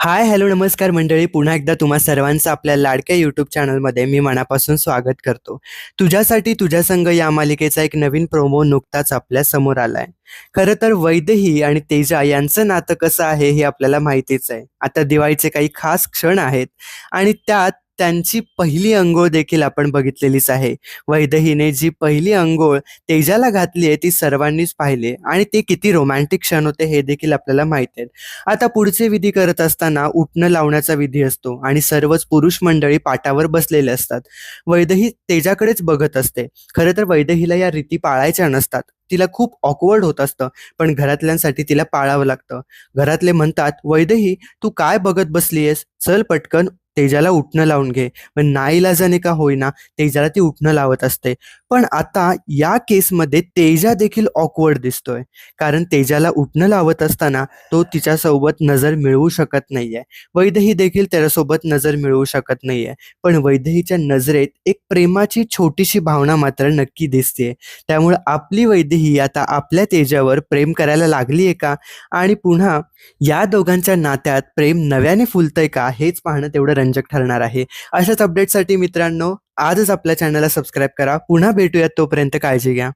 Hi hello नमस्कार मंडळी. पुन्हा एकदा तुम्हा सर्वांचं आपल्या लाडक्या यूट्यूब चॅनलमध्ये मी मनापासून स्वागत करतो. तुझ्यासाठी तुझ्या संघ या मालिकेचा एक नवीन प्रोमो नुकताच आपल्यासमोर आलाय. खरं तर वैदही आणि तेजा यांचं नातं कसं आहे हे आपल्याला माहितीच आहे. आता दिवाळीचे काही खास क्षण आहेत आणि त्यात त्यांची पहिली अंघोळ देखील आपण बघितलेलीच आहे. वैदहीने जी पहिली अंघोळ तेजाला घातली आहे ती सर्वांनीच पाहिली आणि ते किती रोमॅन्टिक क्षण होते हे देखील आपल्याला माहीत आहेत. आता पुढचे विधी करत असताना उठणं लावण्याचा विधी असतो आणि सर्वच पुरुष मंडळी पाटावर बसलेले असतात. वैदही तेजाकडेच बघत असते. खरं तर वैदहीला या रीती पाळायच्या नसतात. तिला खूप ऑकवर्ड होत असतं पण घरातल्यांसाठी तिला पाळावं लागतं. घरातले म्हणतात वैदही तू काय बघत बसलीयस? चल पटकन तेजाला उठणं लावून घे. पण नाईलाजाने का होईना तेजाला ती उठणं लावत असते. पण आता या केसमध्ये तेजा देखील ऑकवर्ड दिसतोय. कारण तेजाला उठणं लावत असताना तो तिच्यासोबत नजर मिळवू शकत नाहीये. वैदही देखील त्याच्यासोबत नजर मिळवू शकत नाहीये. पण वैदहीच्या नजरेत एक प्रेमाची छोटीशी भावना मात्र नक्की दिसते त्यामुळे आपली वैदही आता आपल्या तेजावर प्रेम करायला लागली आहे का? आणि पुन्हा या दोघांच्या नात्यात प्रेम नव्याने फुलतंय का? हेच पाहणं तेवढं रंजक ठरणार आहे. अशाच अपडेटसाठी मित्रांनो आजच आपल्या चॅनलला सबस्क्राईब करा. पुन्हा भेटूयात तोपर्यंत काळजी घ्या.